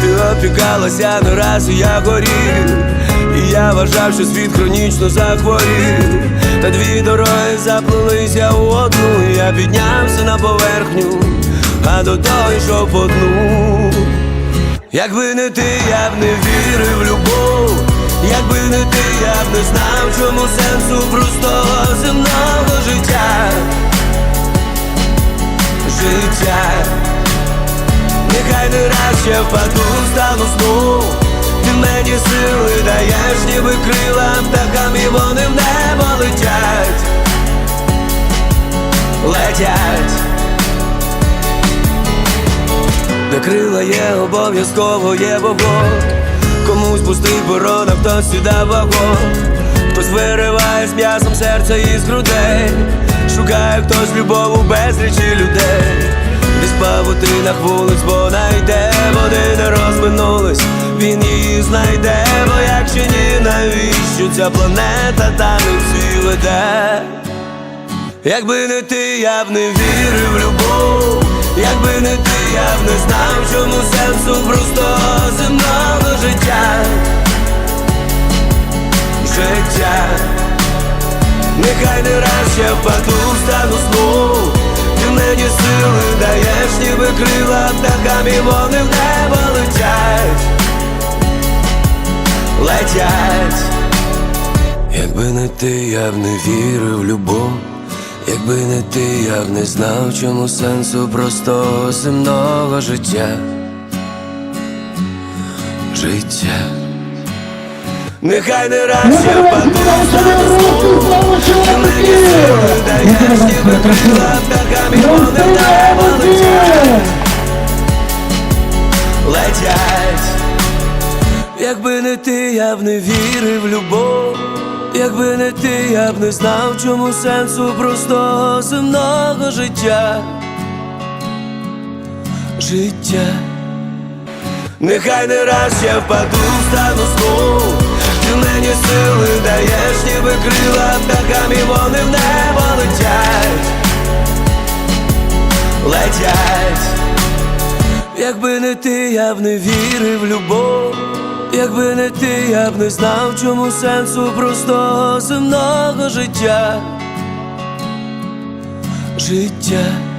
Ти опікалася не я горів. І я вважав, що світ хронічно захворів. Та дві дороги заплелися у одну. Я піднявся на поверхню, а до того йшов по дну. Якби не ти, я б не вірив в любов, якби не ти, я б не знав, чому сенсу простого земного життя. Життя, нехай не раз ще впаду, стану сну. Ти мені сили даєш, ніби крила птахам, і вони в небо летять. Летять. Де крила є, обов'язково є вогонь Комусь пустий борона, хтось сюди вагон Хтось вириває з м'ясом серця із грудей Шукає хтось любов у безлічі людей павутинах вулиць, бо найде Води не розминулись, він її знайде Бо якщо ні, навіщо ця планета та не всі веде Якби не ти, я б не вірив в любов, якби не ти, я б не знав, чому сенсу простого земного життя. Життя, нехай не раз ще впаду, стану сну. Мені сили даєш, ніби крила птахам, і вони в небо летять. Летять. Якби не ти, я б не вірив любов, якби не ти, я б не знав, чому сенсу простого земного життя. Життя. Нехай не раз я впаду, ти сили даєш, ніби крила птахам. Якби не летять. Летять. Якби не ти, я б не вірив в любов, якби не ти, я б не знав, чому сенсу простого земного життя. Життя. Нехай не раз я впаду, стану знову Ти мені сили даєш, ніби крила птахам, і вони в небо летять. Летять. Якби не ти, я б не вірив в любов, якби не ти, я б не знав, чому сенсу простого земного життя. Життя.